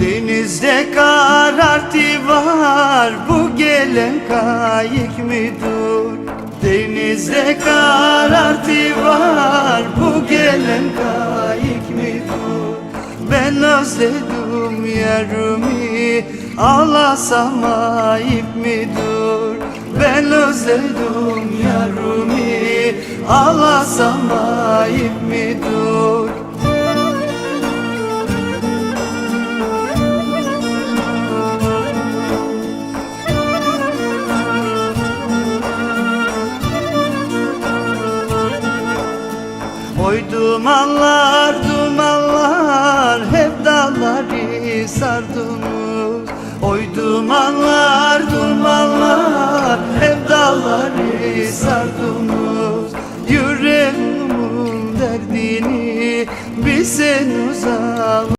Denizde karartı var Bu gelen kayık müdür? Denizde karartı var Bu gelen kayık müdür? Ben özledim yarımı Ağlasam ayıp müdür? Ben özledim yarımı Ağlasam ayıp müdür Oy dumanlar dumanlar hep dalları sardınız. Oy dumanlar dumanlar hep dalları sardınız. Yüreğimin derdini bir sen uzak